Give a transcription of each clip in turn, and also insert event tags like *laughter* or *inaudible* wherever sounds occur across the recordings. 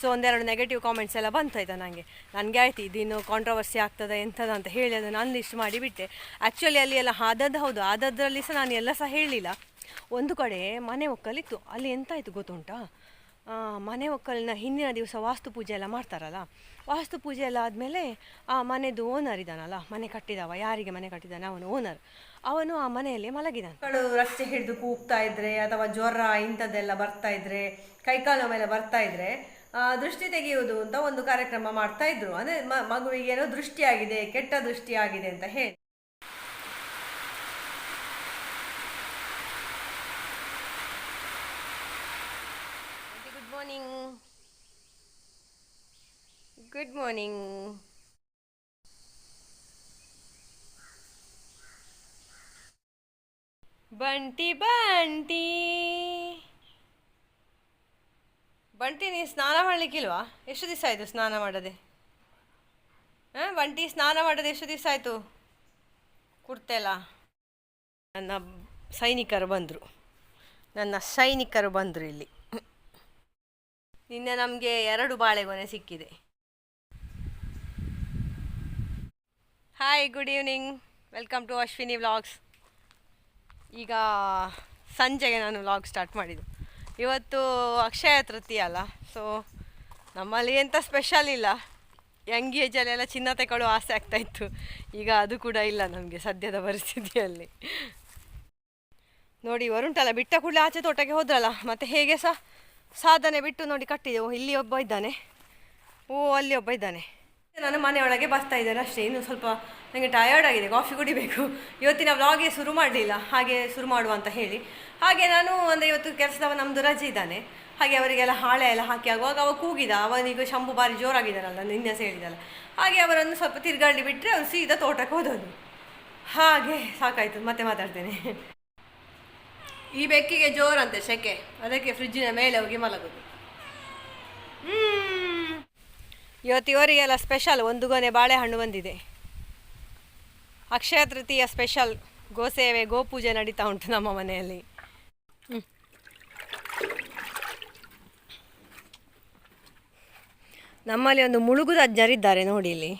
So ಒಂದೆರಡು negative comments ಎಲ್ಲ ಬಂತು ಆಯ್ತಾ ನನಗೆ ನನಗೆ ಆಯ್ತು, ಇದಿನ್ನು ಕಾಂಟ್ರವರ್ಸಿ ಆಗ್ತದೆ ಎಂಥದ್ದು ಅಂತ ಹೇಳಿ ಅದನ್ನು ಅನ್ಲಿಸ್ಟ್ ಮಾಡಿಬಿಟ್ಟೆ ಆ್ಯಕ್ಚುಲಿ ಅಲ್ಲಿ ಎಲ್ಲ ಆದದ್ದು ಹೌದು. ಆದದ್ರಲ್ಲಿ ಸಹ ನಾನು ಎಲ್ಲ ಸಹ ಹೇಳಲಿಲ್ಲ ಒಂದು ಕಡೆ ಮನೆ ಒಕ್ಕಲಿತ್ತು. ಅಲ್ಲಿ ಎಂತಾಯಿತು ಗೊತ್ತುಂಟಾ? ಮನೆ ಒಕ್ಕಲಿನ ಹಿಂದಿನ ದಿವಸ ವಾಸ್ತು ಪೂಜೆ ಎಲ್ಲ ಮಾಡ್ತಾರಲ್ಲ? ವಾಸ್ತು ಪೂಜೆ ಎಲ್ಲ ಆದಮೇಲೆ ಆ ಮನೆದು ಓನರ್ ಇದ್ದಾನಲ್ಲ ಮನೆ ಕಟ್ಟಿದವ. ಯಾರಿಗೆ ಮನೆ ಕಟ್ಟಿದ್ದಾನೆ ಅವನು ಓನರ್ ಅವನು ಆ ಮನೆಯಲ್ಲಿ ಮಲಗಿದಾನೆ. ಮಕ್ಕಳು ರಸ್ತೆ ಹಿಡಿದು ಕೂಗ್ತಾ ಇದ್ರೆ, ಅಥವಾ ಜ್ವರ ಇಂಥದ್ದೆಲ್ಲ ಬರ್ತಾ ಇದ್ರೆ, ಕೈಕಾಲು ಮೇಲೆ ಬರ್ತಾ ಇದ್ರೆ ದೃಷ್ಟಿ ತೆಗೆಯುವುದು ಅಂತ ಒಂದು ಕಾರ್ಯಕ್ರಮ ಮಾಡ್ತಾ ಇದ್ರು. ಅಂದ್ರೆ ಮಗುವಿಗೆ ಏನೋ ದೃಷ್ಟಿಯಾಗಿದೆ, ಕೆಟ್ಟ ದೃಷ್ಟಿಯಾಗಿದೆ ಅಂತ ಹೇಳಿ. Good morning good morning Bunty Bunty Bunty ನೀನು ಸ್ನಾನ ಮಾಡಲಿಕ್ಕಿಲ್ವಾ? ಎಷ್ಟು ದಿವಸ ಆಯಿತು ಸ್ನಾನ ಮಾಡದೆ? ಹಾಂ, ಬಂಟಿ, ಸ್ನಾನ ಮಾಡದೆ ಎಷ್ಟು ದಿವಸ ಆಯಿತು? ಕುಡ್ತೆಲ್ಲ ನನ್ನ ಸೈನಿಕರು ಬಂದರು. ನನ್ನ ಸೈನಿಕರು ಬಂದರು ಇಲ್ಲಿ. ನಿನ್ನೆ ನಮಗೆ ಎರಡು ಬಾಳೆಗೊನೆ ಸಿಕ್ಕಿದೆ. Hi good evening welcome to Ashwini vlogs ಈಗ ಸಂಜೆಗೆ ನಾನು ವ್ಲಾಗ್ ಸ್ಟಾರ್ಟ್ ಮಾಡಿದ್ದು. ಇವತ್ತು ಅಕ್ಷಯ ತೃತೀಯ ಅಲ್ಲ ಸೊ ನಮ್ಮಲ್ಲಿ ಎಂಥ ಸ್ಪೆಷಲ್ ಇಲ್ಲ. ಯಂಗ್ ಏಜಲ್ಲೆಲ್ಲ ಚಿನ್ನ ತಗೊಳ್ಳೋ ಆಸೆ ಆಗ್ತಾಯಿತ್ತು ಈಗ ಅದು ಕೂಡ ಇಲ್ಲ ನಮಗೆ ಸದ್ಯದ ಪರಿಸ್ಥಿತಿಯಲ್ಲಿ. ನೋಡಿ ವರುಂಟಲ್ಲ ಬಿಟ್ಟ ಕೂಡಲೇ ಆಚೆ ತೋಟಕ್ಕೆ ಹೋದ್ರಲ್ಲ, ಮತ್ತೆ ಹೇಗೆ ಸಹ ಸಾಧನೆ ಬಿಟ್ಟು ನೋಡಿ ಕಟ್ಟಿದೆವು ಇಲ್ಲಿ ಒಬ್ಬ ಇದ್ದಾನೆ. ಓ, ಅಲ್ಲಿ ಒಬ್ಬ ಇದ್ದಾನೆ. ನಾನು ಮನೆಯೊಳಗೆ ಬರ್ತಾ ಇದ್ದೇನೆ ಅಷ್ಟೇ. ಇನ್ನು ಸ್ವಲ್ಪ ನನಗೆ ಟಯರ್ಡ್ ಆಗಿದೆ. ಕಾಫಿ ಕುಡಿಬೇಕು. ಇವತ್ತಿನ ವ್ಲಾಗೆ ಶುರು ಮಾಡಲಿಲ್ಲ. ಹಾಗೆ ಶುರು ಮಾಡುವ ಅಂತ ಹೇಳಿ. ಹಾಗೆ ನಾನು ಅಂದರೆ ಇವತ್ತು ಕೆಲಸದವ ನಮ್ಮದು ರಜೆ ಇದ್ದಾನೆ. ಹಾಗೆ ಅವರಿಗೆಲ್ಲ ಹಾಳೆ ಎಲ್ಲ ಹಾಕಿ ಆಗುವಾಗ ಅವ ಕೂಗಿದ. ಅವನಿಗೆ ಶಂಭು ಬಾರಿ ಜೋರಾಗಿದ್ದಾನಲ್ಲ ನಿನ್ನೆ ಸೇರಿದಲ್ಲ ಹಾಗೆ ಅವರನ್ನು ಸ್ವಲ್ಪ ತಿರುಗಾಡಿ ಬಿಟ್ಟರೆ ಅವ್ರು ಸೀದಾ ತೋಟಕ್ಕೆ ಹೋದದ್ದು ಹಾಗೆ ಸಾಕಾಯಿತು. ಮತ್ತೆ ಮಾತಾಡ್ತೇನೆ. ಈ ಬೆಕ್ಕಿಗೆ ಜೋರಂತೆ ಸೆಕೆ. ಅದಕ್ಕೆ ಫ್ರಿಜ್ಜಿನ ಮೇಲೆ ಹೋಗಿ ಮಲಗೋದು. ಇವತ್ತು ಇವರಿಗೆಲ್ಲ ಸ್ಪೆಷಲ್ ಒಂದು ಗೊನೆ ಬಾಳೆಹಣ್ಣು ಬಂದಿದೆ. ಅಕ್ಷಯ ತೃತೀಯ ಸ್ಪೆಷಲ್ ಗೋಸೇವೆ ಗೋಪೂಜೆ ನಡೀತಾ ಉಂಟು ನಮ್ಮ ಮನೆಯಲ್ಲಿ ಹ್ಮ್. ನಮ್ಮಲ್ಲಿ ಒಂದು ಮುಳುಗುದ ಅಜ್ಜರಿದ್ದಾರೆ ನೋಡಿ ಇಲ್ಲಿ.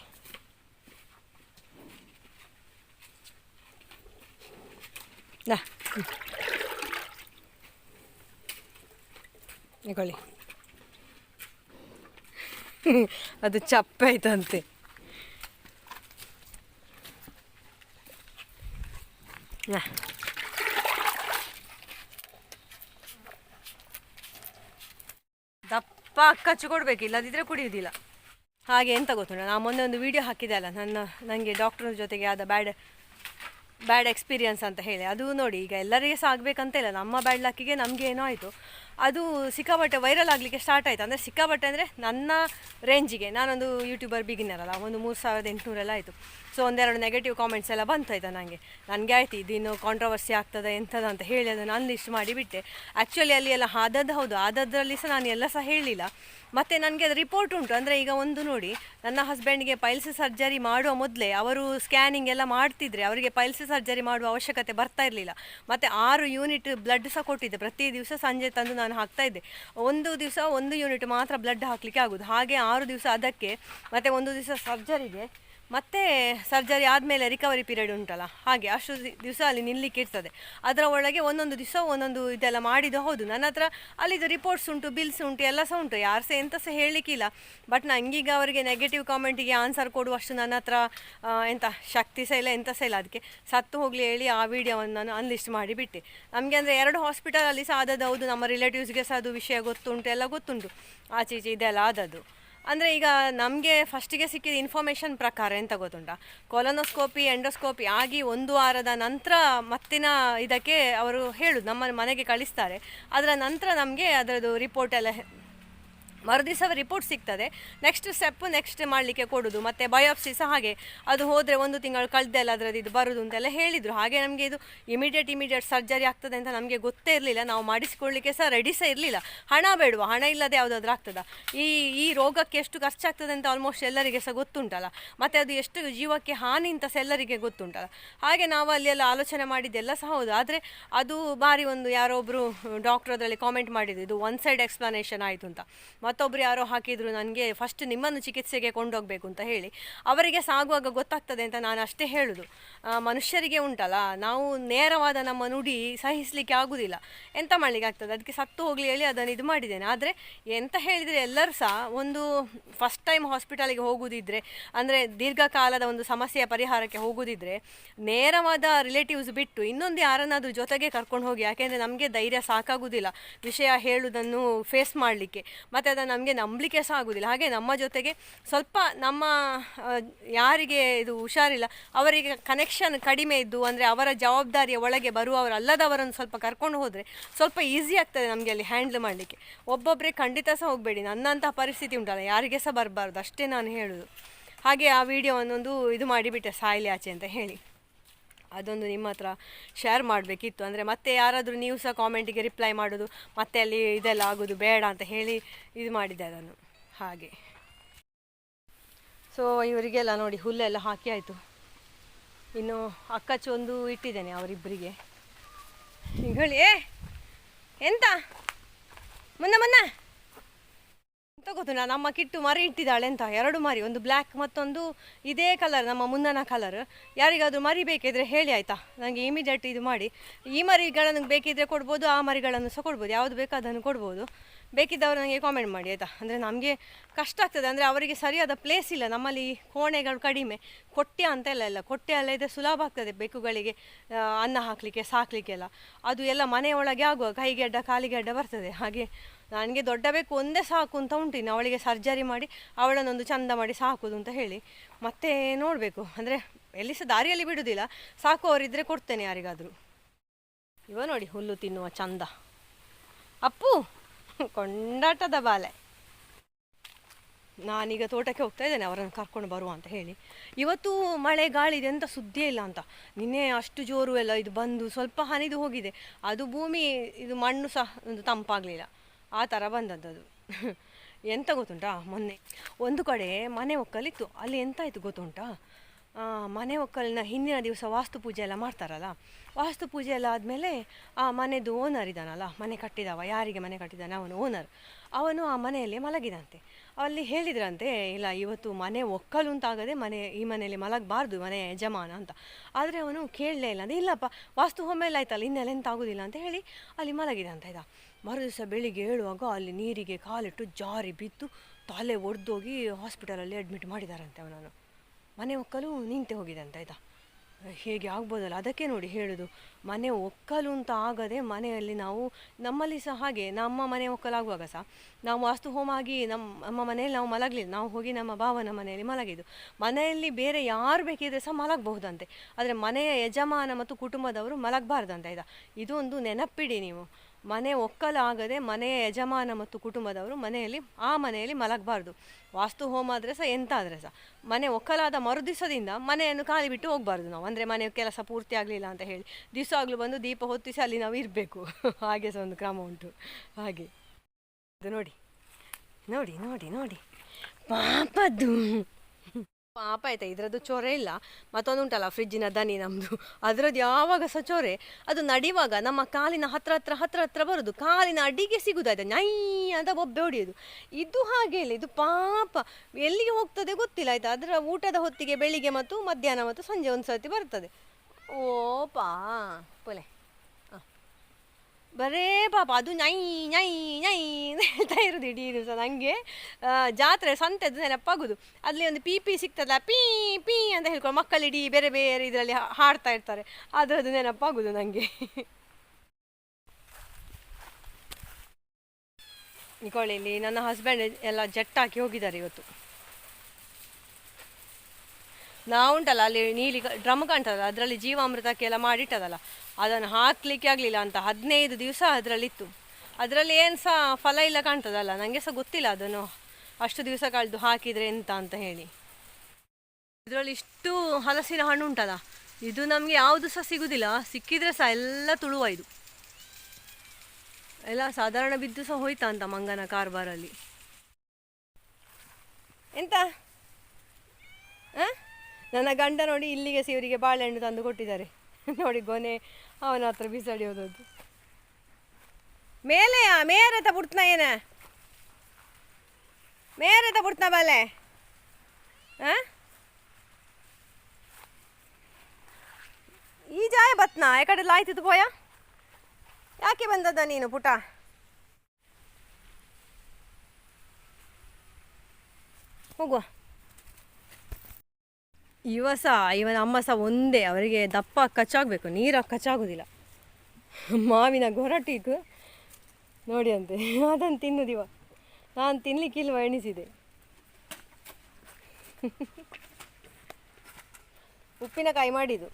ಇಕೊಳ್ಳಿ. ಅದು ಚಪ್ಪೆ ಆಯ್ತಂತೆ. ನಾ. ದಪ್ಪ ಕಚ್ಚು ಕೊಡಬೇಕು ಇಲ್ಲದಿದ್ದರೆ ಕುಡಿಯುವುದಿಲ್ಲ ಹಾಗೆ ಎಂತ ಗೊತ್ತುಂಟ ನಾನು ಮೊನ್ನೆ ಒಂದು ವಿಡಿಯೋ ಹಾಕಿದೆ ಅಲ್ಲ, ನನ್ನ ನನಗೆ ಡಾಕ್ಟರ್ ಜೊತೆಗೆ ಆದ ಬ್ಯಾಡ್ ಬ್ಯಾಡ್ ಎಕ್ಸ್ಪೀರಿಯನ್ಸ್ ಅಂತ ಹೇಳಿ. ಅದು ನೋಡಿ, ಈಗ ಎಲ್ಲರಿಗೆ ಸಹ ಆಗಬೇಕಂತ ಇಲ್ಲ, ನಮ್ಮ ಬ್ಯಾಡ್ ಲಕ್ಕಿಗೆ ನಮಗೆ ಏನೋ ಆಯಿತು. ಅದು ಸಿಕ್ಕಾಪಟ್ಟೆ ವೈರಲ್ ಆಗಲಿಕ್ಕೆ ಸ್ಟಾರ್ಟ್ ಆಯಿತು. ಅಂದರೆ ಸಿಕ್ಕಾಪಟ್ಟೆ ಅಂದರೆ ನನ್ನ ರೇಂಜಿಗೆ ನಾನೊಂದು ಯೂಟ್ಯೂಬರ್ ಬಿಗಿನರ್ ಅಲ್ಲ, ಒಂದು ಮೂರು ಸಾವಿರದ ಎಂಟುನೂರೆಲ್ಲ ಆಯಿತು. ಸೊ ಒಂದೆರಡು ನೆಗೆಟಿವ್ ಕಾಮೆಂಟ್ಸ್ ಎಲ್ಲ ಬಂತಾಯ್ತು ನನಗೆ ನನಗೆ ಆಯ್ತು, ಇದಿನ್ನು ಕಾಂಟ್ರವರ್ಸಿ ಆಗ್ತದೆ ಎಂಥದ್ದು ಅಂತ ಹೇಳಿ ಅದನ್ನು ಅನ್ಲಿಸ್ಟ್ ಮಾಡಿಬಿಟ್ಟೆ ಆ್ಯಕ್ಚುಲಿ ಅಲ್ಲಿ ಎಲ್ಲ ಆದದ್ದು ಹೌದು. ಆದದ್ರಲ್ಲಿ ಸಹ ನಾನು ಎಲ್ಲ ಸಹ ಹೇಳಿಲ್ಲ. ಮತ್ತು ನನಗೆ ಅದು ರಿಪೋರ್ಟ್ ಉಂಟು. ಅಂದರೆ ಈಗ ಒಂದು ನೋಡಿ, ನನ್ನ ಹಸ್ಬೆಂಡ್ಗೆ ಪೈಲ್ಸ್ ಸರ್ಜರಿ ಮಾಡುವ ಮೊದಲೇ ಅವರು ಸ್ಕ್ಯಾನಿಂಗ್ ಎಲ್ಲ ಮಾಡ್ತಿದ್ರೆ ಅವರಿಗೆ ಪೈಲ್ಸ್ ಸರ್ಜರಿ ಮಾಡುವ ಅವಶ್ಯಕತೆ ಬರ್ತಾ ಇರಲಿಲ್ಲ. ಮತ್ತು ಆರು ಯೂನಿಟ್ ಬ್ಲಡ್ ಸಹ ಕೊಟ್ಟಿದ್ದೆ. ಪ್ರತಿ ದಿವಸ ಸಂಜೆ ತಂದು ನಾನು ಹಾಕ್ತಾ ಇದ್ದೆ. ಒಂದು ದಿವಸ ಒಂದು ಯೂನಿಟ್ ಮಾತ್ರ ಬ್ಲಡ್ ಹಾಕಲಿಕ್ಕೆ ಆಗೋದು. ಹಾಗೆ ಆರು ದಿವಸ ಅದಕ್ಕೆ ಮತ್ತು ಒಂದು ದಿವಸ ಸರ್ಜರಿಗೆ ಮತ್ತೆ ಸರ್ಜರಿ ಆದಮೇಲೆ ರಿಕವರಿ ಪೀರಿಯಡ್ ಉಂಟಲ್ಲ? ಹಾಗೆ, ಅಷ್ಟು ದಿವಸ ಅಲ್ಲಿ ನಿಲ್ಲಕ್ಕೆ ಇರ್ತದೆ. ಅದರ ಒಳಗೆ ಒಂದೊಂದು ದಿವಸ ಒಂದೊಂದು ಇದೆಲ್ಲ ಮಾಡಿದ್ದು ಹೌದು. ನನ್ನ ಹತ್ರ ಅಲ್ಲಿದು ರಿಪೋರ್ಟ್ಸ್ ಉಂಟು ಬಿಲ್ಸ್ ಉಂಟು, ಎಲ್ಲ ಸಹ ಉಂಟು. ಯಾರು ಸಹ ಎಂತ ಸಹ ಹೇಳಲಿಕ್ಕಿಲ್ಲ ಬಟ್ ನನಗೀಗ ಅವರಿಗೆ ನೆಗೆಟಿವ್ ಕಾಮೆಂಟಿಗೆ ಆನ್ಸರ್ ಕೊಡುವಷ್ಟು ನನ್ನ ಹತ್ರ ಎಂತ, ಶಕ್ತಿ ಸಹ ಇಲ್ಲ ಎಂಥ ಸಹ ಇಲ್ಲ. ಅದಕ್ಕೆ ಸತ್ತು ಹೋಗಲಿ ಹೇಳಿ ಆ ವಿಡಿಯೋವನ್ನು ನಾನು ಅನ್ಲಿಸ್ಟ್ ಮಾಡಿಬಿಟ್ಟೆ ನಮಗೆ ಅಂದರೆ ಎರಡು ಹಾಸ್ಪಿಟಲಲ್ಲಿ ಸಹ ಆದದ್ದು ಹೌದು. ನಮ್ಮ ರಿಲೇಟಿವ್ಸ್ಗೆ ಸಹ ಅದು ವಿಷಯ ಗೊತ್ತುಂಟು, ಎಲ್ಲ ಗೊತ್ತುಂಟು. ಆಚೆ ಈಚೆ ಇದೆಲ್ಲ ಆದದ್ದು. ಅಂದರೆ ಈಗ ನಮಗೆ ಫಸ್ಟಿಗೆ ಸಿಕ್ಕಿದ ಇನ್ಫಾರ್ಮೇಷನ್ ಪ್ರಕಾರ ಎಂತ ಗೊತ್ತುಂಟ? ಕೊಲೊನೋಸ್ಕೋಪಿ ಎಂಡೋಸ್ಕೋಪಿ ಆಗಿ ಒಂದು ವಾರದ ನಂತರ ಮತ್ತಿನ ಇದಕ್ಕೆ ಅವರು ಹೇಳುದು, ನಮ್ಮ ಮನೆಗೆ ಕಳಿಸ್ತಾರೆ. ಅದರ ನಂತರ ನಮಗೆ ಅದರದ್ದು ರಿಪೋರ್ಟ್ ಎಲ್ಲ ಮರುದಿವಸ ರಿಪೋರ್ಟ್ ಸಿಗ್ತದೆ. ನೆಕ್ಸ್ಟ್ ಸ್ಟೆಪ್ ನೆಕ್ಸ್ಟ್ ಮಾಡಲಿಕ್ಕೆ ಕೊಡೋದು, ಮತ್ತು ಬಯೋಪ್ಸಿ ಸಹ ಹಾಗೆ. ಅದು ಹೋದರೆ ಒಂದು ತಿಂಗಳು ಕಳೆದೆಲ್ಲ ಅದರದ್ದು ಇದು ಬರೋದು ಅಂತೆಲ್ಲ ಹೇಳಿದರು. ಹಾಗೆ ನಮಗೆ ಇದು ಇಮಿಡಿಯೇಟ್ ಇಮಿಡಿಯೇಟ್ ಸರ್ಜರಿ ಆಗ್ತದೆ ಅಂತ ನಮಗೆ ಗೊತ್ತೇ ಇರಲಿಲ್ಲ. ನಾವು ಮಾಡಿಸಿಕೊಳ್ಳಲಿಕ್ಕೆ ಸಹ ರೆಡಿ ಸಹ ಇರಲಿಲ್ಲ. ಹಣ ಬೇಡುವ? ಹಣ ಇಲ್ಲದೆ ಯಾವುದಾದ್ರೂ ಆಗ್ತದ? ಈ ಈ ರೋಗಕ್ಕೆ ಎಷ್ಟು ಖರ್ಚಾಗ್ತದೆ ಅಂತ ಆಲ್ಮೋಸ್ಟ್ ಎಲ್ಲರಿಗೆ ಸಹ ಗೊತ್ತುಂಟಲ್ಲ. ಮತ್ತು ಅದು ಎಷ್ಟು ಜೀವಕ್ಕೆ ಹಾನಿ ಅಂತ ಸಹ ಎಲ್ಲರಿಗೆ ಗೊತ್ತುಂಟಲ್ಲ. ಹಾಗೆ ನಾವು ಅಲ್ಲಿ ಎಲ್ಲ ಆಲೋಚನೆ ಮಾಡಿದ್ದೆಲ್ಲ ಸಹ ಹೌದು. ಆದರೆ ಅದು ಬಾರಿ ಒಂದು ಯಾರೋ ಒಬ್ಬರು ಡಾಕ್ಟ್ರ್ ಅದರಲ್ಲಿ ಕಾಮೆಂಟ್ ಮಾಡಿದ್ದು, ಇದು ಒನ್ ಸೈಡ್ ಎಕ್ಸ್ಪ್ಲನೇಷನ್ ಆಯಿತು ಅಂತ. ಮತ್ತೊಬ್ರು ಯಾರೋ ಹಾಕಿದ್ರು ನನಗೆ ಫಸ್ಟ್ ನಿಮ್ಮನ್ನು ಚಿಕಿತ್ಸೆಗೆ ಕೊಂಡೋಗಬೇಕು ಅಂತ ಹೇಳಿ. ಅವರಿಗೆ ಸಾಗುವಾಗ ಗೊತ್ತಾಗ್ತದೆ ಅಂತ ನಾನು ಅಷ್ಟೇ ಹೇಳುದು. ಮನುಷ್ಯರಿಗೆ ಉಂಟಲ್ಲ, ನಾವು ನೇರವಾದ ನಮ್ಮ ನುಡಿ ಸಹಿಸಲಿಕ್ಕೆ ಆಗುದಿಲ್ಲ. ಎಂತ ಮಾಡ್ಲಿಕ್ಕೆ ಆಗ್ತದೆ? ಅದಕ್ಕೆ ಸತ್ತು ಹೋಗ್ಲಿ ಹೇಳಿ ಅದನ್ನು ಇದು ಮಾಡಿದ್ದೇನೆ. ಆದರೆ ಎಂತ ಹೇಳಿದರೆ ಎಲ್ಲರೂ ಸಹ ಒಂದು ಫಸ್ಟ್ ಟೈಮ್ ಹಾಸ್ಪಿಟಲಿಗೆ ಹೋಗುದಿದ್ರೆ, ಅಂದರೆ ದೀರ್ಘಕಾಲದ ಒಂದು ಸಮಸ್ಯೆಯ ಪರಿಹಾರಕ್ಕೆ ಹೋಗುದಿದ್ರೆ, ನೇರವಾದ ರಿಲೇಟಿವ್ಸ್ ಬಿಟ್ಟು ಇನ್ನೊಂದು ಯಾರನ್ನಾದರೂ ಜೊತೆಗೆ ಕರ್ಕೊಂಡು ಹೋಗಿ, ಯಾಕೆಂದರೆ ನಮಗೆ ಧೈರ್ಯ ಸಾಕಾಗುವುದಿಲ್ಲ ವಿಷಯ ಹೇಳುವುದನ್ನು ಫೇಸ್ ಮಾಡಲಿಕ್ಕೆ. ಮತ್ತು ನಮಗೆ ನಂಬಲಿಕ್ಕೆ ಸಹ ಆಗೋದಿಲ್ಲ. ಹಾಗೆ ನಮ್ಮ ಜೊತೆಗೆ ಸ್ವಲ್ಪ ನಮ್ಮ ಯಾರಿಗೆ ಇದು ಹುಷಾರಿಲ್ಲ, ಅವರಿಗೆ ಕನೆಕ್ಷನ್ ಕಡಿಮೆ ಇದ್ದು ಅಂದರೆ ಅವರ ಜವಾಬ್ದಾರಿಯ ಒಳಗೆ ಬರುವವರಲ್ಲದವರನ್ನು ಸ್ವಲ್ಪ ಕರ್ಕೊಂಡು ಹೋದರೆ ಸ್ವಲ್ಪ ಈಸಿ ಆಗ್ತದೆ ನಮಗೆ ಅಲ್ಲಿ ಹ್ಯಾಂಡ್ಲ್ ಮಾಡಲಿಕ್ಕೆ. ಒಬ್ಬೊಬ್ಬರೇ ಖಂಡಿತ ಸಹ ಹೋಗಬೇಡಿ. ನನ್ನಂತಹ ಪರಿಸ್ಥಿತಿ ಉಂಟಲ್ಲ, ಯಾರಿಗೆ ಸಹ ಬರಬಾರ್ದು. ಅಷ್ಟೇ ನಾನು ಹೇಳೋದು. ಹಾಗೆ ಆ ವಿಡಿಯೋವನ್ನೊಂದು ಇದು ಮಾಡಿಬಿಟ್ಟೆ, ಸಾಯಿಲಿ ಆಚೆ ಅಂತ ಹೇಳಿ. ಅದೊಂದು ನಿಮ್ಮ ಹತ್ರ ಶೇರ್ ಮಾಡಬೇಕಿತ್ತು. ಅಂದರೆ ಮತ್ತೆ ಯಾರಾದರೂ ನೀವು ಸಹ ಕಾಮೆಂಟಿಗೆ ರಿಪ್ಲೈ ಮಾಡೋದು, ಮತ್ತೆ ಅಲ್ಲಿ ಇದೆಲ್ಲ ಆಗೋದು ಬೇಡ ಅಂತ ಹೇಳಿ ಇದು ಮಾಡಿದ್ದೆ ಅದನ್ನು. ಹಾಗೆ. ಸೊ ಇವರಿಗೆಲ್ಲ ನೋಡಿ ಹುಲ್ಲೆಲ್ಲ ಹಾಕಿ ಆಯಿತು. ಇನ್ನು ಅಕ್ಕ ಚೊಂದು ಇಟ್ಟಿದ್ದೇನೆ ಅವರಿಬ್ಬರಿಗೆ. ಹೇಳಿ ಎಂತ? ಮುನ್ನ ಮುನ್ನ? ಎಂತ ನಾನು ನಮ್ಮ ಕಿಟ್ಟು ಮರಿ ಇಟ್ಟಿದ್ದಾಳೆ ಅಂತ, ಎರಡು ಮರಿ, ಒಂದು ಬ್ಲ್ಯಾಕ್ ಮತ್ತೊಂದು ಇದೇ ಕಲರ್ ನಮ್ಮ ಮುಂದನ ಕಲರ್ ಯಾರಿಗಾದರೂ ಮರಿ ಬೇಕಿದ್ರೆ ಹೇಳಿ ಆಯ್ತಾ? ನನಗೆ ಇಮಿಡಿಯೇಟ್ ಇದು ಮಾಡಿ. ಈ ಮರಿಗಳನ್ನು ಬೇಕಿದ್ರೆ ಕೊಡ್ಬೋದು, ಆ ಮರಿಗಳನ್ನು ಸಹ ಕೊಡ್ಬೋದು. ಯಾವುದು ಬೇಕೋ ಅದನ್ನು ಕೊಡ್ಬೋದು. ಬೇಕಿದ್ದವರು ನನಗೆ ಕಾಮೆಂಟ್ ಮಾಡಿ, ಆಯಿತಾ? ಅಂದರೆ ನಮಗೆ ಕಷ್ಟ ಆಗ್ತದೆ. ಅಂದರೆ ಅವರಿಗೆ ಸರಿಯಾದ ಪ್ಲೇಸ್ ಇಲ್ಲ. ನಮ್ಮಲ್ಲಿ ಕೋಣೆಗಳು ಕಡಿಮೆ. ಕೊಟ್ಟೆ ಅಂತ ಎಲ್ಲ ಇಲ್ಲ. ಕೊಟ್ಟೆ ಎಲ್ಲ ಇದೆ ಸುಲಭ ಆಗ್ತದೆ ಬೆಕ್ಕುಗಳಿಗೆ ಅನ್ನ ಹಾಕಲಿಕ್ಕೆ ಸಾಕಲಿಕ್ಕೆಲ್ಲ ಅದು ಎಲ್ಲ ಮನೆಯೊಳಗೆ ಆಗುವ ಕೈಗೆ ಅಡ್ಡ ಕಾಲಿಗೆ ಅಡ್ಡ ಬರ್ತದೆ. ಹಾಗೆ ನನಗೆ ದೊಡ್ಡ ಬೇಕು ಒಂದೇ ಸಾಕು ಅಂತ ಉಂಟು ಅವಳಿಗೆ ಸರ್ಜರಿ ಮಾಡಿ, ಅವಳನ್ನೊಂದು ಚಂದ ಮಾಡಿ ಸಾಕೋದು ಅಂತ ಹೇಳಿ. ಮತ್ತೆ ನೋಡಬೇಕು, ಅಂದರೆ ಎಲ್ಲಿ ಸಹ ದಾರಿಯಲ್ಲಿ ಬಿಡುವುದಿಲ್ಲ ಸಾಕುವವರಿದ್ದರೆ ಕೊಡ್ತೇನೆ ಯಾರಿಗಾದರೂ. ಇವ ನೋಡಿ ಹುಲ್ಲು ತಿನ್ನುವ ಚಂದ. ಅಪ್ಪು, ಕೊಂಡಾಟದ ಬಾಲೆ. ನಾನೀಗ ತೋಟಕ್ಕೆ ಹೋಗ್ತಾ ಇದ್ದೇನೆ, ಅವರನ್ನು ಕರ್ಕೊಂಡು ಬರುವ ಅಂತ ಹೇಳಿ. ಇವತ್ತು ಮಳೆ ಗಾಳಿ ಇದೆ ಅಂತ ಸುದ್ದಿಯೇ ಇಲ್ಲ ಅಂತ. ನಿನ್ನೆ ಅಷ್ಟು ಜೋರು ಎಲ್ಲ ಇದು ಬಂದು ಸ್ವಲ್ಪ ಹನಿದು ಹೋಗಿದೆ. ಅದು ಭೂಮಿ, ಇದು ಮಣ್ಣು ಸಹ ಒಂದು ತಂಪಾಗಲಿಲ್ಲ. ಆ ಥರ ಬಂದದ್ದು ಎಂತ ಗೊತ್ತುಂಟಾ? ಮೊನ್ನೆ ಒಂದು ಕಡೆ ಮನೆ ಒಕ್ಕಲಿತ್ತು. ಅಲ್ಲಿ ಎಂತ ಆಯಿತು ಗೊತ್ತುಂಟಾ ಮನೆ ಒಕ್ಕಲಿನ ಹಿಂದಿನ ದಿವಸ ವಾಸ್ತು ಪೂಜೆ ಎಲ್ಲ ಮಾಡ್ತಾರಲ್ಲ? ವಾಸ್ತು ಪೂಜೆ ಎಲ್ಲ ಆದಮೇಲೆ ಆ ಮನೆದು ಓನರ್ ಇದ್ದಾನಲ್ಲ ಮನೆ ಕಟ್ಟಿದವ, ಯಾರಿಗೆ ಮನೆ ಕಟ್ಟಿದ್ದಾನೆ ಅವನು ಓನರ್ ಅವನು ಆ ಮನೆಯಲ್ಲಿ ಮಲಗಿದಂತೆ. ಅಲ್ಲಿ ಹೇಳಿದ್ರಂತೆ, ಇಲ್ಲ, ಇವತ್ತು ಮನೆ ಒಕ್ಕಲು ಅಂತಾಗದೆ ಮನೆ, ಈ ಮನೆಯಲ್ಲಿ ಮಲಗಬಾರ್ದು, ಮನೆ ಯಜಮಾನ ಅಂತ. ಆದರೆ ಅವನು ಕೇಳಲೇ ಇಲ್ಲ ಅಂದರೆ ಇಲ್ಲಪ್ಪ, ವಾಸ್ತು ಹೊಮ್ಮೆಲ್ಲ ಆಯ್ತಲ್ಲ, ಇನ್ನೆಲ್ಲ ಎಂತ ಆಗೋದಿಲ್ಲ ಅಂತ ಹೇಳಿ ಅಲ್ಲಿ ಮಲಗಿದಂತ ಇದ್ದ ಮರುದಿವಸ ಬೆಳಿಗ್ಗೆ ಏಳುವಾಗ ಅಲ್ಲಿ ನೀರಿಗೆ ಕಾಲಿಟ್ಟು ಜಾರಿ ಬಿದ್ದು ತಲೆ ಒಡೆದೋಗಿ ಹಾಸ್ಪಿಟಲಲ್ಲಿ ಅಡ್ಮಿಟ್ ಮಾಡಿದಾರಂತೆ ಅವನನ್ನು. ಮನೆ ಒಕ್ಕಲು ನಿಂತೆ ಹೋಗಿದೆ ಅಂತ ಆಯ್ತಾ? ಹೇಗೆ ಆಗ್ಬೋದಲ್ಲ? ಅದಕ್ಕೆ ನೋಡಿ ಹೇಳುದು, ಮನೆ ಒಕ್ಕಲು ಅಂತ ಆಗದೆ ಮನೆಯಲ್ಲಿ ನಾವು, ನಮ್ಮಲ್ಲಿ ಸಹ ಹಾಗೆ, ನಮ್ಮ ಮನೆ ಒಕ್ಕಲಾಗುವಾಗ ಸಹ, ನಾವು ವಾಸ್ತು ಹೋಮಾಗಿ ನಮ್ಮ ನಮ್ಮ ಮನೆಯಲ್ಲಿ ನಾವು ಮಲಗಲಿಲ್ಲ, ನಾವು ಹೋಗಿ ನಮ್ಮ ಭಾವನ ಮನೆಯಲ್ಲಿ ಮಲಗಿದ್ದು. ಮನೆಯಲ್ಲಿ ಬೇರೆ ಯಾರು ಬೇಕಿದ್ರೆ ಸಹ ಮಲಗಬಹುದಂತೆ. ಆದರೆ ಮನೆಯ ಯಜಮಾನ ಮತ್ತು ಕುಟುಂಬದವರು ಮಲಗಬಾರ್ದಂತೆ, ಆಯ್ತಾ? ಇದೊಂದು ನೆನಪಿಡಿ ನೀವು. ಮನೆ ಒಕ್ಕಲಾಗದೆ ಮನೆಯ ಯಜಮಾನ ಮತ್ತು ಕುಟುಂಬದವರು ಮನೆಯಲ್ಲಿ, ಆ ಮನೆಯಲ್ಲಿ ಮಲಗಬಾರ್ದು. ವಾಸ್ತು ಹೋಮ ಆದರೆ ಸಹ ಎಂತ ಆದರೆ ಸಹ. ಮನೆ ಒಕ್ಕಲಾದ ಮರುದಿವಸದಿಂದ ಮನೆಯನ್ನು ಖಾಲಿ ಬಿಟ್ಟು ಹೋಗಬಾರ್ದು ನಾವು. ಅಂದರೆ ಮನೆಯ ಕೆಲಸ ಪೂರ್ತಿ ಆಗಲಿಲ್ಲ ಅಂತ ಹೇಳಿ. ದಿವಸ ಆಗಲೂ ಬಂದು ದೀಪ ಹೊತ್ತಿಸಿ ಅಲ್ಲಿ ನಾವು ಇರಬೇಕು. *laughs* ಹಾಗೆ ಸಹ ಒಂದು ಕ್ರಮ ಉಂಟು. ಹಾಗೆ. ಅದು ನೋಡಿ. ನೋಡಿ ನೋಡಿ ನೋಡಿ. ಪಾಪದ್ದು. ಪಾಪ ಆಯ್ತಾ, ಇದರದ್ದು ಚೊರೆ ಇಲ್ಲ. ಮತ್ತೊಂದು ಉಂಟಲ್ಲ ಫ್ರಿಜ್ಜಿನ ದನಿ ನಮ್ಮದು ಅದರದ್ದು ಯಾವಾಗ ಸಹ ಚೊರೆ? ಅದು ನಡೆಯುವಾಗ ನಮ್ಮ ಕಾಲಿನ ಹತ್ರ ಹತ್ರ ಹತ್ರ ಹತ್ರ ಬರೋದು. ಕಾಲಿನ ಅಡಿಗೆ ಸಿಗುದಾಯ್ತು? ನೈ ಅಂತ ಒಬ್ಬೆ ಹೊಡೆಯೋದು. ಇದು ಹಾಗೆ ಇಲ್ಲ, ಇದು ಪಾಪ. ಎಲ್ಲಿಗೆ ಹೋಗ್ತದೆ ಗೊತ್ತಿಲ್ಲ ಆಯ್ತಾ? ಅದರ ಊಟದ ಹೊತ್ತಿಗೆ ಬೆಳಿಗ್ಗೆ ಮತ್ತು ಮಧ್ಯಾಹ್ನ ಮತ್ತು ಸಂಜೆ ಒಂದು ಸರ್ತಿ ಬರ್ತದೆ. ಓ ಪಾ ಪೊಲೆ. ಬರೇ ಪಾಪ, ಅದು ನೈ ನೈ ನೈ ಹೇಳ್ತಾ ಇರೋದು ಇಡೀ ದಿವಸ ನನಗೆ ಜಾತ್ರೆ ಸಂತೆದು ನೆನಪಾಗೋದು. ಅಲ್ಲಿ ಒಂದು ಪಿ ಪಿ ಸಿಗ್ತದಲ್ಲ ಪೀ ಪೀ ಅಂತ ಹೇಳ್ಕೊಂಡು ಮಕ್ಕಳು ಇಡೀ ಬೇರೆ ಬೇರೆ ಇದರಲ್ಲಿ ಹಾಡ್ತಾ ಇರ್ತಾರೆ. ಅದರದ್ದು ನೆನಪಾಗೋದು ನನಗೆ *laughs* ನಿಕೊಳ್ಳಿ ನನ್ನ ಹಸ್ಬೆಂಡ್ ಎಲ್ಲ ಜಟ್ ಹಾಕಿ ಹೋಗಿದ್ದಾರೆ ಇವತ್ತು. ನಾವುಂಟಲ್ಲ ಅಲ್ಲಿ ನೀಲಿ ಡ್ರಮ್ ಕಾಣ್ತದಲ್ಲ, ಅದರಲ್ಲಿ ಜೀವಾಮೃತಕ್ಕೆಲ್ಲ ಮಾಡಿಟ್ಟದಲ್ಲ. ಅದನ್ನು ಹಾಕ್ಲಿಕ್ಕೆ ಆಗಲಿಲ್ಲ ಅಂತ, ಹದಿನೈದು ದಿವಸ ಅದರಲ್ಲಿತ್ತು. ಅದರಲ್ಲಿ ಏನು ಸಹ ಫಲ ಇಲ್ಲ ಕಾಣ್ತದಲ್ಲ ನನಗೆ ಸಹ ಗೊತ್ತಿಲ್ಲ ಅದನ್ನು. ಅಷ್ಟು ದಿವಸ ಕಳೆದು ಹಾಕಿದರೆ ಎಂತ ಅಂತ ಹೇಳಿ. ಇದರಲ್ಲಿ ಇಷ್ಟು ಹಲಸಿನ ಹಣ್ಣು ಉಂಟಲ್ಲ, ಇದು ನಮಗೆ ಯಾವುದು ಸಹ ಸಿಗುವುದಿಲ್ಲ ಸಿಕ್ಕಿದರೆ ಸಹ ಎಲ್ಲ ತುಳುವ ಇದು. ಎಲ್ಲ ಸಾಧಾರಣ ಬಿದ್ದು ಸಹ ಹೋಯ್ತಾ ಅಂತ ಮಂಗನ ಕಾರ್ಬಾರಲ್ಲಿ. ಎಂತ? ಆ? ನನ್ನ ಗಂಡ ನೋಡಿ ಇಲ್ಲಿಗೆ ಸೀವರಿಗೆ ಬಾಳೆಹಣ್ಣು ತಂದು ಕೊಟ್ಟಿದ್ದಾರೆ. ನೋಡಿ ಗೊನೆ, ಅವನ ಹತ್ರ ಬಿಸಾಡಿ ಹೋದದ್ದು. ಮೇಲೆಯಾ ಮೇರತ ಬಿಡ್ತನ ಏನ? ಮೇರತ ಬಿಡ್ತನ ಬಾಲೆ? ಈ ಜಾಯ ಬತ್ನಾ? ಆ ಕಡೆ ಲಾಯ್ತಿದ್ದು ಪೋಯ? ಯಾಕೆ ಬಂದದ ನೀನು ಪುಟ? ಹೋಗುವ. ಇವ ಸಹ ಇವನ ಅಮ್ಮ ಸಹ ಒಂದೇ, ಅವರಿಗೆ ದಪ್ಪ ಕಚ್ಚಾಗಬೇಕು ನೀರ ಕಚ್ಚಾಗೋದಿಲ್ಲ. ಮಾವಿನ ಗೊರಟಿಗೂ ನೋಡಿ ಅಂತೆ ಅದನ್ನು ತಿನ್ನೋದಿವ ನಾನು ತಿನ್ಲಿಕ್ಕಿಲ್ವ ಎಣಿಸಿದೆ. ಉಪ್ಪಿನಕಾಯಿ ಮಾಡಿದ್ದು.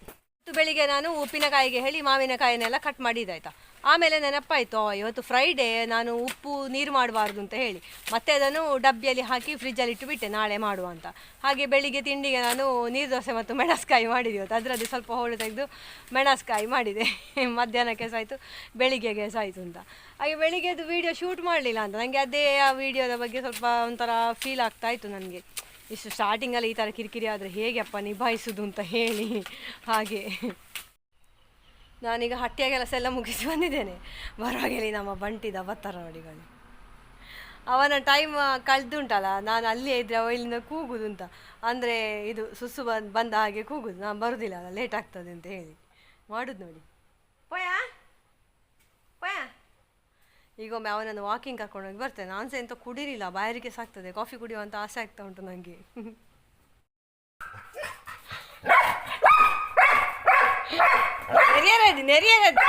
ಬೆಳಿಗ್ಗೆ ನಾನು ಉಪ್ಪಿನಕಾಯಿಗೆ ಹೇಳಿ ಮಾವಿನಕಾಯಿನೆಲ್ಲ ಕಟ್ ಮಾಡಿದ್ದಾಯ್ತಾ ಆಮೇಲೆ ನೆನಪಾಯಿತು ಇವತ್ತು ಫ್ರೈಡೇ ನಾನು ಉಪ್ಪು ನೀರು ಮಾಡಬಾರ್ದು ಅಂತ ಹೇಳಿ. ಮತ್ತೆ ಅದನ್ನು ಡಬ್ಬಿಯಲ್ಲಿ ಹಾಕಿ ಫ್ರಿಜ್ಜಲ್ಲಿ ಇಟ್ಟುಬಿಟ್ಟೆ, ನಾಳೆ ಮಾಡುವ ಅಂತ. ಹಾಗೆ ಬೆಳಿಗ್ಗೆ ತಿಂಡಿಗೆ ನಾನು ನೀರು ದೋಸೆ ಮತ್ತು ಮೆಣಸ್ಕಾಯಿ ಮಾಡಿದೆ ಇವತ್ತು. ಅದರಲ್ಲಿ ಸ್ವಲ್ಪ ಹೋಳು ತೆಗೆದು ಮೆಣಸ್ಕಾಯಿ ಮಾಡಿದೆ. *laughs* ಮಧ್ಯಾಹ್ನಕ್ಕೆ ಸಾಯಿತು, ಬೆಳಿಗ್ಗೆಗೆ ಸಾಯಿತು ಅಂತ. ಹಾಗೆ ಬೆಳಿಗ್ಗೆದು ವೀಡಿಯೋ ಶೂಟ್ ಮಾಡಲಿಲ್ಲ ಅಂತ. ನನಗೆ ಅದೇ ಆ ವಿಡಿಯೋದ ಬಗ್ಗೆ ಸ್ವಲ್ಪ ಒಂಥರ ಫೀಲ್ ಆಗ್ತಾ ಇತ್ತು ನನಗೆ. ಇಷ್ಟು ಸ್ಟಾರ್ಟಿಂಗಲ್ಲಿ ಈ ಥರ ಕಿರಿಕಿರಿ ಆದರೆ ಹೇಗೆ ಅಪ್ಪ ನಿಭಾಯಿಸೋದು ಅಂತ ಹೇಳಿ. ಹಾಗೆ. ನಾನೀಗ ಹಟ್ಟಿಯ ಕೆಲಸ ಎಲ್ಲ ಮುಗಿಸಿ ಬಂದಿದ್ದೇನೆ. ಬರುವಾಗಲಿ ನಮ್ಮ ಬಂಟಿದ ಬತ್ತರ ನೋಡಿಕೊಂಡು ಅವನ ಟೈಮ್ ಕಳೆದುಂಟಲ್ಲ, ನಾನು ಅಲ್ಲಿಯೇ ಇದ್ದರೆ ಅವ ಇಲ್ಲಿಂದ ಕೂಗುದು ಅಂತ. ಅಂದರೆ ಇದು ಸುಸ್ಸು ಬಂದು, ಬಂದ ಹಾಗೆ ಕೂಗುದು. ನಾನು ಬರುದಿಲ್ಲ, ಅಲ್ಲ ಲೇಟ್ ಆಗ್ತದೆ ಅಂತ ಹೇಳಿ. ಮಾಡುದು ನೋಡಿ. ಪೋಯ? ಈಗ ಒಮ್ಮೆ ಅವನನ್ನು ವಾಕಿಂಗ್ ಕರ್ಕೊಂಡು ಹೋಗಿ ಬರ್ತೇನೆ. ನಾನು ಸಹ ಎಂತ ಕುಡಿರಿಲ್ಲ ಬಾಯಾರಿಕೆ ಸಾಕ್ತದೆ ಕಾಫಿ ಕುಡಿಯುವಂತ ಆಸೆ ಆಗ್ತಾ ಉಂಟು ನನಗೆ *laughs* ನೆರಿಯರದು ನೆರಿಯರದು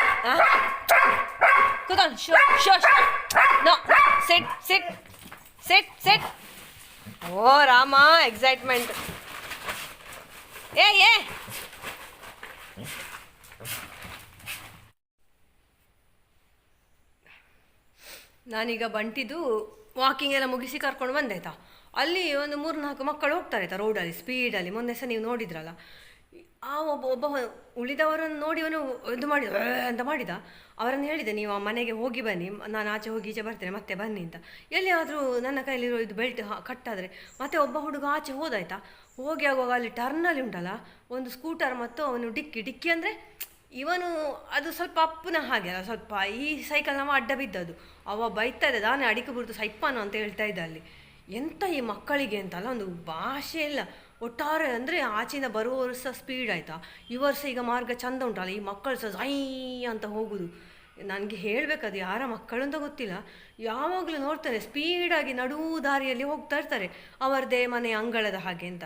ಕೂತ್ಕೊಂಡು show show no set set set set ಓ ರಾಮ ಎಕ್ಸೈಟ್ಮೆಂಟ್ ಏ ಏ ನಾನೀಗ ಬಂಟಿದು ವಾಕಿಂಗ್ ಎಲ್ಲ ಮುಗಿಸಿ ಕರ್ಕೊಂಡು ಬಂದಾಯ್ತಾ ಅಲ್ಲಿ ಒಂದು ಮೂರು ನಾಲ್ಕು ಮಕ್ಕಳು ಹೋಗ್ತಾರೆ ಆಯ್ತಾ ರೋಡಲ್ಲಿ ಸ್ಪೀಡಲ್ಲಿ ಮೊನ್ನೆ ಸಹ ನೀವು ನೋಡಿದ್ರಲ್ಲ. ಆ ಒಬ್ಬ ಒಬ್ಬ ಉಳಿದವರನ್ನು ನೋಡಿ ಅವನು ಇದು ಮಾಡಿದ ಅಂತ ಮಾಡಿದ. ಅವರನ್ನು ಹೇಳಿದೆ, ನೀವು ಆ ಮನೆಗೆ ಹೋಗಿ ಬನ್ನಿ, ನಾನು ಆಚೆ ಹೋಗಿ ಈಚೆ ಬರ್ತೇನೆ, ಮತ್ತೆ ಬನ್ನಿ ಅಂತ. ಎಲ್ಲಿಯಾದರೂ ನನ್ನ ಕೈಯಲ್ಲಿರೋ ಇದು ಬೆಲ್ಟ್ ಕಟ್ಟಾದರೆ ಮತ್ತೆ ಒಬ್ಬ ಹುಡುಗ ಆಚೆ ಹೋದಾಯ್ತಾ? ಹೋಗಿ ಆಗುವಾಗ ಅಲ್ಲಿ ಟರ್ನಲ್ಲಿ ಉಂಟಲ್ಲ, ಒಂದು ಸ್ಕೂಟರ್ ಮತ್ತು ಅವನು ಡಿಕ್ಕಿ. ಡಿಕ್ಕಿ ಅಂದರೆ ಇವನು, ಅದು ಸ್ವಲ್ಪ ಅಪ್ಪನ ಹಾಗೆ ಅಲ್ಲ, ಸ್ವಲ್ಪ ಈ ಸೈಕಲ್ ನಾವು ಅಡ್ಡ ಬಿದ್ದದು ಅವ ಬೈತಾ ಇದ್ದ ದಾನೆ ಅಡಿಕೆ ಬಿಡ್ತು ಸೈಪಾನು ಅಂತ ಹೇಳ್ತಾ ಇದ್ದ ಅಲ್ಲಿ. ಎಂತ ಈ ಮಕ್ಕಳಿಗೆ ಅಂತಲ್ಲ ಒಂದು ಭಾಷೆ ಇಲ್ಲ. ಒಟ್ಟಾರೆ ಅಂದರೆ ಆಚೆಯಿಂದ ಬರುವವರು ಸಹ ಸ್ಪೀಡ್ ಆಯಿತಾ? ಈ ವರ್ಷ ಈಗ ಮಾರ್ಗ ಚಂದ ಉಂಟಲ್ಲ, ಈ ಮಕ್ಕಳು ಸಹ ಜೈ ಅಂತ ಹೋಗುದು. ನನಗೆ ಹೇಳಬೇಕದು, ಯಾರ ಮಕ್ಕಳು ಅಂತ ಗೊತ್ತಿಲ್ಲ. ಯಾವಾಗಲೂ ನೋಡ್ತಾರೆ ಸ್ಪೀಡಾಗಿ ನಡೂ ದಾರಿಯಲ್ಲಿ ಹೋಗ್ತಾ ಇರ್ತಾರೆ, ಅವರದೇ ಮನೆ ಅಂಗಳದ ಹಾಗೆ ಅಂತ.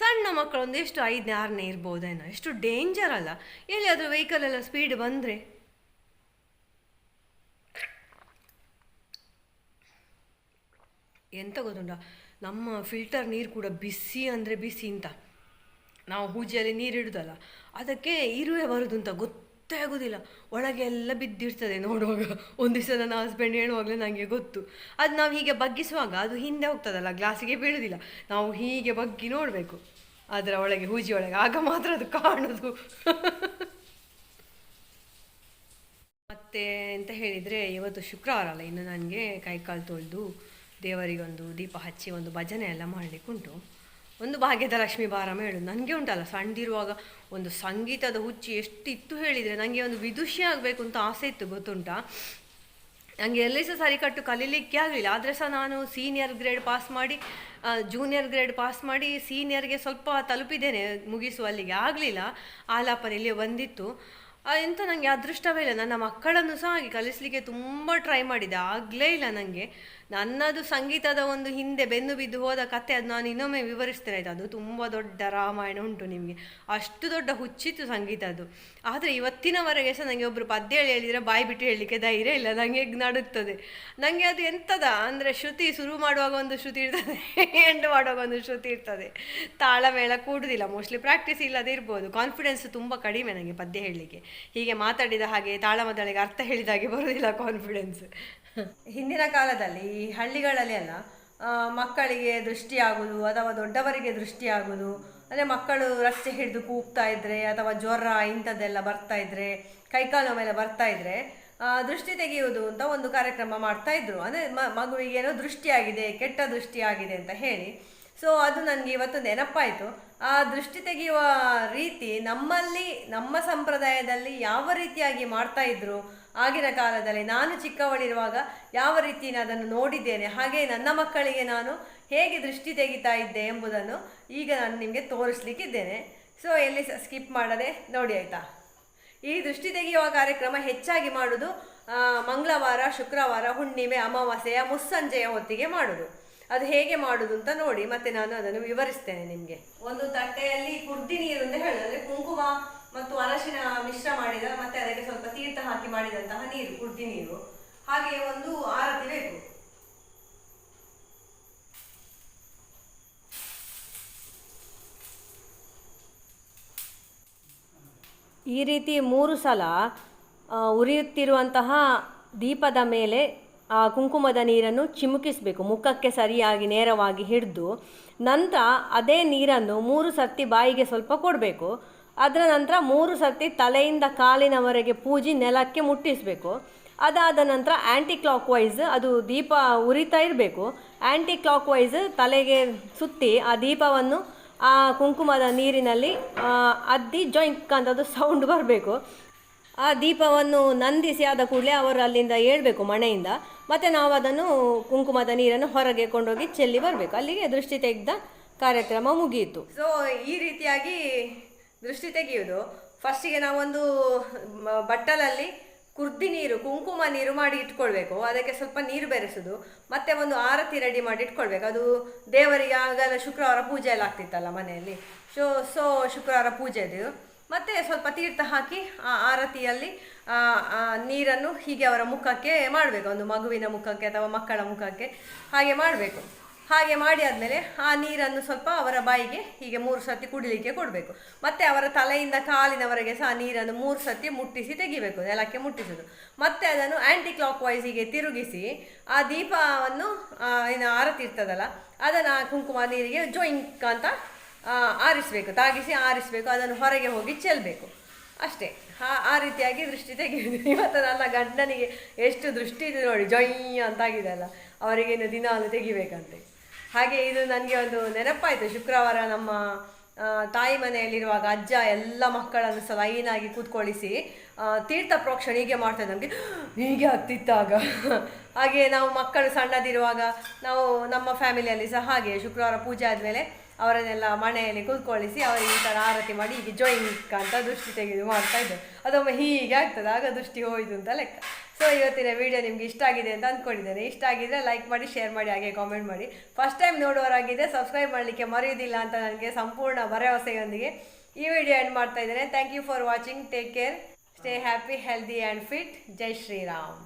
ಸಣ್ಣ ಮಕ್ಕಳು ಒಂದು ಎಷ್ಟು ಐದನೇ, ಆರನೇ ಇರ್ಬೋದೇನೋ, ಎಷ್ಟು ಡೇಂಜರ್ ಅಲ್ಲ. ಎಲ್ಲಿಯಾದರೂ ವೆಹಿಕಲ್ ಎಲ್ಲ ಸ್ಪೀಡ್ ಬಂದರೆ. ಎಂತ ಗೊತ್ತುಂಟ? ನಮ್ಮ ಫಿಲ್ಟರ್ ನೀರು ಕೂಡ ಬಿಸಿ ಅಂದರೆ ಬಿಸಿ ಅಂತ. ನಾವು ಹೂಜಿಯಲ್ಲಿ ನೀರು ಇಡೋದಲ್ಲ, ಅದಕ್ಕೆ ಇರುವೆ ಬರೋದು ಅಂತ ಗೊತ್ತೇ ಆಗೋದಿಲ್ಲ. ಒಳಗೆ ಎಲ್ಲ ಬಿದ್ದಿರ್ತದೆ ನೋಡುವಾಗ. ಒಂದು ದಿವಸ ನನ್ನ ಹಸ್ಬೆಂಡ್ ಹೇಳುವಾಗಲೇ ನನಗೆ ಗೊತ್ತು. ಅದು ನಾವು ಹೀಗೆ ಬಗ್ಗಿಸುವಾಗ ಅದು ಹಿಂದೆ ಹೋಗ್ತದಲ್ಲ ಗ್ಲಾಸಿಗೆ ಬೀಳುವುದಿಲ್ಲ ನಾವು ಹೀಗೆ ಬಗ್ಗಿ ನೋಡಬೇಕು. ಅದರ ಒಳಗೆ ಹೂಜಿ ಒಳಗೆ, ಆಗ ಮಾತ್ರ ಅದು ಕಾಣೋದು. ಮತ್ತೆ ಅಂತ ಹೇಳಿದರೆ, ಇವತ್ತು ಶುಕ್ರವಾರ ಅಲ್ಲ, ಇನ್ನು ನನಗೆ ಕೈಕಾಲು ತೊಳೆದು ದೇವರಿಗೊಂದು ದೀಪ ಹಚ್ಚಿ ಒಂದು ಭಜನೆ ಎಲ್ಲ ಮಾಡಲಿಕ್ಕುಂಟು ಒಂದು ಭಾಗ್ಯದ ಲಕ್ಷ್ಮೀ ಬಾರಮ್ಮ ಹೇಳು. ನನಗೆ ಉಂಟಲ್ಲ ಸಣ್ಣದಿರುವಾಗ ಒಂದು ಸಂಗೀತದ ಹುಚ್ಚಿ ಎಷ್ಟಿತ್ತು ಹೇಳಿದರೆ ನನಗೆ ಒಂದು ವಿದುಷಿ ಆಗಬೇಕು ಅಂತ ಆಸೆ ಇತ್ತು, ಗೊತ್ತುಂಟಾ? ನನಗೆ ಎಲ್ಲಿ ಸಹ ಸರಿ ಕಟ್ಟು ಕಲೀಲಿಕ್ಕೆ ಆಗಲಿಲ್ಲ. ಆದರೆ ಸಹ ನಾನು ಸೀನಿಯರ್ ಗ್ರೇಡ್ ಪಾಸ್ ಮಾಡಿ ಜೂನಿಯರ್ ಗ್ರೇಡ್ ಪಾಸ್ ಮಾಡಿ ಸೀನಿಯರ್ಗೆ ಸ್ವಲ್ಪ ತಲುಪಿದ್ದೇನೆ ಮುಗಿಸುವಲ್ಲಿಗೆ. ಆಗಲಿಲ್ಲ. ಆಲಾಪನ ಇಲ್ಲಿ ಬಂದಿತ್ತು ಎಂತ ನನಗೆ ಅದೃಷ್ಟವೇ ಇಲ್ಲ. ನನ್ನ ಮಕ್ಕಳನ್ನು ಸಹ ಹಾಗೆ ಕಲಿಸಲಿಕ್ಕೆ ತುಂಬ ಟ್ರೈ ಮಾಡಿದೆ ಆಗಲೇ ಇಲ್ಲ ನನಗೆ ನನ್ನದು ಸಂಗೀತದ ಒಂದು ಹಿಂದೆ ಬೆನ್ನು ಬಿದ್ದು ಹೋದ ಕತೆ ಅದು ನಾನು ಇನ್ನೊಮ್ಮೆ ವಿವರಿಸ್ತೇನೆ ಆಯ್ತು? ಅದು ತುಂಬ ದೊಡ್ಡ ರಾಮಾಯಣ ಉಂಟು ನಿಮಗೆ. ಅಷ್ಟು ದೊಡ್ಡ ಹುಚ್ಚಿತ್ತು ಅದು. ಆದರೆ ಇವತ್ತಿನವರೆಗೆ ಸಹ ನನಗೆ ಒಬ್ಬರು ಪದ್ಯ ಹೇಳಿ ಹೇಳಿದರೆ ಬಾಯಿ ಬಿಟ್ಟು ಹೇಳಲಿಕ್ಕೆ ಧೈರ್ಯ ಇಲ್ಲ. ನನಗೆ ನಡುತ್ತದೆ? ನನಗೆ ಅದು ಎಂಥದ ಅಂದರೆ ಶ್ರುತಿ ಶುರು ಮಾಡುವಾಗ ಒಂದು ಶ್ರುತಿ ಇರ್ತದೆ ಎಂಡ್ ಮಾಡುವಾಗ ಒಂದು ಶ್ರುತಿ ಇರ್ತದೆ. ತಾಳಮೇಳ ಕೂಡುದಿಲ್ಲ. ಮೋಸ್ಟ್ಲಿ ಪ್ರಾಕ್ಟೀಸ್ ಇಲ್ಲದೆ ಇರ್ಬೋದು. ಕಾನ್ಫಿಡೆನ್ಸ್ ತುಂಬ ಕಡಿಮೆ ನನಗೆ ಪದ್ಯ ಹೇಳಲಿಕ್ಕೆ. ಹೀಗೆ ಮಾತಾಡಿದ ಹಾಗೆ ತಾಳಮದಳಿಗೆ ಅರ್ಥ ಹೇಳಿದ ಹಾಗೆ ಬರೋದಿಲ್ಲ ಕಾನ್ಫಿಡೆನ್ಸ್ *laughs* ಹಿಂದಿನ ಕಾಲದಲ್ಲಿ ಈ ಹಳ್ಳಿಗಳಲ್ಲಿ ಎಲ್ಲ ಮಕ್ಕಳಿಗೆ ದೃಷ್ಟಿ ಆಗುದು, ಅಥವಾ ದೊಡ್ಡವರಿಗೆ ದೃಷ್ಟಿ ಆಗುದು, ಅಂದರೆ ಮಕ್ಕಳು ರಸ್ತೆ ಹಿಡಿದು ಕೂಗ್ತಾ ಇದ್ರೆ, ಅಥವಾ ಜ್ವರ ಇಂಥದ್ದೆಲ್ಲ ಬರ್ತಾ ಇದ್ರೆ, ಕೈಕಾಲು ಮೇಲೆ ಬರ್ತಾ ಇದ್ರೆ ದೃಷ್ಟಿ ತೆಗೆಯುವುದು ಅಂತ ಒಂದು ಕಾರ್ಯಕ್ರಮ ಮಾಡ್ತಾ ಇದ್ರು. ಅಂದರೆ ಮ, ಮಗುವಿಗೆ ಏನೋ ದೃಷ್ಟಿಯಾಗಿದೆ, ಕೆಟ್ಟ ದೃಷ್ಟಿಯಾಗಿದೆ ಅಂತ ಹೇಳಿ. ಸೊ ಅದು ನನಗೆ ಇವತ್ತು ನೆನಪಾಯಿತು. ಆ ದೃಷ್ಟಿ ತೆಗೆಯುವ ರೀತಿ ನಮ್ಮಲ್ಲಿ, ನಮ್ಮ ಸಂಪ್ರದಾಯದಲ್ಲಿ ಯಾವ ರೀತಿಯಾಗಿ ಮಾಡ್ತಾ ಇದ್ರು ಆಗಿನ ಕಾಲದಲ್ಲಿ ನಾನು ಚಿಕ್ಕವಳಿರುವಾಗ ಯಾವ ರೀತಿ ನಾನು ಅದನ್ನು ನೋಡಿದ್ದೇನೆ, ಹಾಗೆ ನನ್ನ ಮಕ್ಕಳಿಗೆ ನಾನು ಹೇಗೆ ದೃಷ್ಟಿ ತೆಗಿತಾ ಇದ್ದೆ ಎಂಬುದನ್ನು ಈಗ ನಾನು ನಿಮಗೆ ತೋರಿಸ್ಲಿಕ್ಕಿದ್ದೇನೆ. ಸೊ ಎಲ್ಲಿ ಸ್ಕಿಪ್ ಮಾಡದೆ ನೋಡಿ ಆಯಿತಾ? ಈ ದೃಷ್ಟಿ ತೆಗೆಯುವ ಕಾರ್ಯಕ್ರಮ ಹೆಚ್ಚಾಗಿ ಮಾಡುವುದು ಮಂಗಳವಾರ, ಶುಕ್ರವಾರ, ಹುಣ್ಣಿಮೆ, ಅಮಾವಾಸ್ಯೆಯ ಮುಸ್ಸಂಜೆಯ ಹೊತ್ತಿಗೆ ಮಾಡುವುದು ಅದು ಹೇಗೆ ಮಾಡುದು ಅಂತ ನೋಡಿ, ಮತ್ತೆ ನಾನು ಅದನ್ನು ವಿವರಿಸ್ತೇನೆ ನಿಮಗೆ. ಒಂದು ತಟ್ಟೆಯಲ್ಲಿ ಕುರ್ದಿ ನೀರು ಅಂತ ಹೇಳಿದ್ರೆ ಕುಂಕುಮ ಮತ್ತು ಅರಶಿನ ಮಿಶ್ರ ಮಾಡಿದ, ಮತ್ತೆ ಅದಕ್ಕೆ ಸ್ವಲ್ಪ ತೀರ್ಥ ಹಾಕಿ ಮಾಡಿದಂತಹ ನೀರು ಕುರ್ದಿ ನೀರು. ಹಾಗೆ ಒಂದು ಆರತಿ ಬೇಕು. ಈ ರೀತಿ ಮೂರು ಸಲ ಉರಿಯುತ್ತಿರುವಂತಹ ದೀಪದ ಮೇಲೆ ಆ ಕುಂಕುಮದ ನೀರನ್ನು ಚಿಮುಕಿಸಬೇಕು. ಮುಖಕ್ಕೆ ಸರಿಯಾಗಿ ನೇರವಾಗಿ ಹಿಡಿದು, ನಂತರ ಅದೇ ನೀರನ್ನು ಮೂರು ಸರ್ತಿ ಬಾಯಿಗೆ ಸ್ವಲ್ಪ ಕೊಡಬೇಕು. ಅದರ ನಂತರ ಮೂರು ಸರ್ತಿ ತಲೆಯಿಂದ ಕಾಲಿನವರೆಗೆ ಪೂಜಿ ನೆಲಕ್ಕೆ ಮುಟ್ಟಿಸಬೇಕು. ಅದಾದ ನಂತರ ಆ್ಯಂಟಿ ಕ್ಲಾಕ್ ವೈಸ್ ಅದು ದೀಪ ಉರಿತಾ ಇರಬೇಕು. ಆ್ಯಂಟಿ ಕ್ಲಾಕ್ ವೈಸ್ ತಲೆಗೆ ಸುತ್ತಿ ಆ ದೀಪವನ್ನು ಆ ಕುಂಕುಮದ ನೀರಿನಲ್ಲಿ ಅದ್ದಿ ಜೊಯಿಂಕ್ ಅಂತ ಸೌಂಡ್ ಬರಬೇಕು. ಆ ದೀಪವನ್ನು ನಂದಿಸಿ ಆದ ಕೂಡಲೇ ಅವರು ಅಲ್ಲಿಂದ ಏಳಬೇಕು ಮಣೆಯಿಂದ. ಮತ್ತು ನಾವು ಅದನ್ನು ಕುಂಕುಮದ ನೀರನ್ನು ಹೊರಗೆ ಕೊಂಡೋಗಿ ಚೆಲ್ಲಿ ಬರಬೇಕು. ಅಲ್ಲಿಗೆ ದೃಷ್ಟಿ ತೆಗೆದ ಕಾರ್ಯಕ್ರಮ ಮುಗಿಯಿತು. ಸೊ ಈ ರೀತಿಯಾಗಿ ದೃಷ್ಟಿ ತೆಗೆಯುವುದು ಫಸ್ಟಿಗೆ ನಾವೊಂದು ಬಟ್ಟಲಲ್ಲಿ ಕುರ್ದಿ ನೀರು, ಕುಂಕುಮ ನೀರು ಮಾಡಿ ಇಟ್ಕೊಳ್ಬೇಕು. ಅದಕ್ಕೆ ಸ್ವಲ್ಪ ನೀರು ಬೆರೆಸುದು. ಮತ್ತೆ ಒಂದು ಆರತಿ ರೆಡಿ ಮಾಡಿ ಇಟ್ಕೊಳ್ಬೇಕು. ಅದು ದೇವರಿಗೆ ಆಗಲ್ಲ, ಶುಕ್ರವಾರ ಪೂಜೆ ಎಲ್ಲ ಆಗ್ತಿತ್ತಲ್ಲ ಮನೆಯಲ್ಲಿ. ಸೊ ಸೊ ಶುಕ್ರವಾರ ಪೂಜೆದು ಮತ್ತೆ ಸ್ವಲ್ಪ ತೀರ್ಥ ಹಾಕಿ ಆ ಆರತಿಯಲ್ಲಿ ನೀರನ್ನು ಹೀಗೆ ಅವರ ಮುಖಕ್ಕೆ ಮಾಡಬೇಕು. ಒಂದು ಮಗುವಿನ ಮುಖಕ್ಕೆ ಅಥವಾ ಮಕ್ಕಳ ಮುಖಕ್ಕೆ ಹಾಗೆ ಮಾಡಬೇಕು. ಹಾಗೆ ಮಾಡಿ ಆದಮೇಲೆ ಆ ನೀರನ್ನು ಸ್ವಲ್ಪ ಅವರ ಬಾಯಿಗೆ ಹೀಗೆ ಮೂರು ಸರ್ತಿ ಕುಡಿಲಿಕ್ಕೆ ಕೊಡಬೇಕು. ಮತ್ತೆ ಅವರ ತಲೆಯಿಂದ ಕಾಲಿನವರೆಗೆ ಸಹ ನೀರನ್ನು ಮೂರು ಸರ್ತಿ ಮುಟ್ಟಿಸಿ ತೆಗಿಬೇಕು, ನೆಲಕ್ಕೆ ಮುಟ್ಟಿಸೋದು ಮತ್ತೆ ಅದನ್ನು ಆ್ಯಂಟಿ ಕ್ಲಾಕ್ ವೈಸಿಗೆ ತಿರುಗಿಸಿ ಆ ದೀಪವನ್ನು ಏನು ಆರತಿ ಇರ್ತದಲ್ಲ, ಅದನ್ನು ಕುಂಕುಮ ನೀರಿಗೆ ಜೊಯಿಂಕ್ ಅಂತ ಆರಿಸಬೇಕು, ತಾಗಿಸಿ ಆರಿಸಬೇಕು, ಅದನ್ನು ಹೊರಗೆ ಹೋಗಿ ಚೆಲ್ಲಬೇಕು ಅಷ್ಟೇ. ಆ ಆ ರೀತಿಯಾಗಿ ದೃಷ್ಟಿ ತೆಗೆಯುವುದು. *laughs* ಇವತ್ತು ನನ್ನ ಗಂಡನಿಗೆ ಎಷ್ಟು ದೃಷ್ಟಿ ಇದೆ ನೋಡಿ, ಜೊಯ್ ಅಂತಾಗಿದೆ ಅಲ್ಲ. ಅವರಿಗೇನು ದಿನಾಲು ತೆಗಿಬೇಕಂತೆ. ಹಾಗೆ ಇದು ನನಗೆ ಒಂದು ನೆನಪಾಯಿತು. ಶುಕ್ರವಾರ ನಮ್ಮ ತಾಯಿ ಮನೆಯಲ್ಲಿರುವಾಗ ಅಜ್ಜ ಎಲ್ಲ ಮಕ್ಕಳನ್ನು ಸಹ ಲೈನಾಗಿ ಕೂತ್ಕೊಳ್ಳಿಸಿ ತೀರ್ಥ ಪ್ರೋಕ್ಷಣ ಹೀಗೆ ಮಾಡ್ತಾರೆ ನಮಗೆ, ಹೀಗೆ ಆಗ್ತಿತ್ತಾಗ. ಹಾಗೆ ನಾವು ಮಕ್ಕಳು ಸಣ್ಣದಿರುವಾಗ ನಾವು ನಮ್ಮ ಫ್ಯಾಮಿಲಿಯಲ್ಲಿ ಸಹ ಹಾಗೆ ಶುಕ್ರವಾರ ಪೂಜೆ ಆದಮೇಲೆ ಅವರನ್ನೆಲ್ಲ ಮನೆಯಲ್ಲಿ ಕೂತ್ಕೊಳ್ಳಿಸಿ ಅವರಿಗೆ ಈ ಥರ ಆರತಿ ಮಾಡಿ ಹೀಗೆ ಜೋಯಿಂಗ್ ಅಂತ ದೃಷ್ಟಿ ತೆಗೆದು ಮಾಡ್ತಾ ಇದ್ದರು. ಅದೊಮ್ಮೆ ಹೀಗೆ ಆಗ್ತದೆ, ಆಗ ದೃಷ್ಟಿ ಹೋಯಿತು ಅಂತ ಲೆಕ್ಕ. ಸೊ ಇವತ್ತಿನ ವಿಡಿಯೋ ನಿಮ್ಗೆ ಇಷ್ಟ ಆಗಿದೆ ಅಂತ ಅಂದ್ಕೊಂಡಿದ್ದೇನೆ ಇಷ್ಟ ಆಗಿದ್ರೆ ಲೈಕ್ ಮಾಡಿ ಶೇರ್ ಮಾಡಿ, ಹಾಗೆ ಕಾಮೆಂಟ್ ಮಾಡಿ. ಫಸ್ಟ್ ಟೈಮ್ ನೋಡುವರಾಗಿದೆ ಸಬ್ಸ್ಕ್ರೈಬ್ ಮಾಡಲಿಕ್ಕೆ ಮರೆಯೋದಿಲ್ಲ ಅಂತ ನನಗೆ ಸಂಪೂರ್ಣ ಭರವಸೆಯೊಂದಿಗೆ ಈ ವಿಡಿಯೋ ಎಂಡ್ ಮಾಡ್ತಾ ಇದ್ದೇನೆ. Thank you for watching take care stay happy healthy and fit Jai Shriram